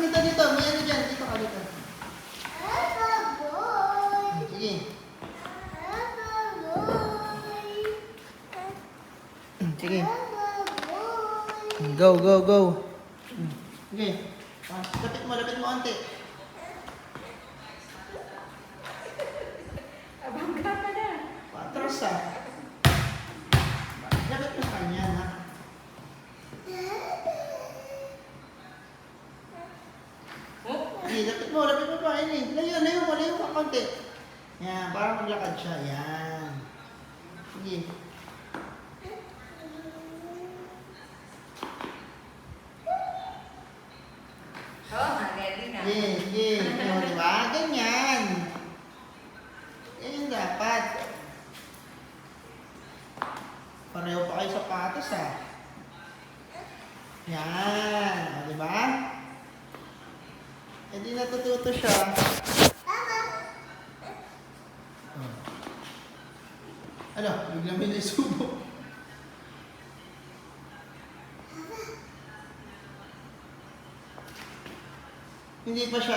dito, dito. May ano dyan. Dito ka, dito. Sige. Sige. Go, go, go. Sige. Lapit mo, lapit mo konti. Abangga ka na. Patras ah. Sige, lapit mo, lapit mo pa. Eh. Layo, layo mo, layo mo konti. Yan, para maglakad siya. Yan. Sige. oh, ready na. Sige, sige. O, di ba? Ganyan. Ganyan dapat. Pareho pa kayo sapatos ah. Yan. O, di ba? Eh di natututo siya. Oh. Ano? Biglang may naisubo. Hindi pa siya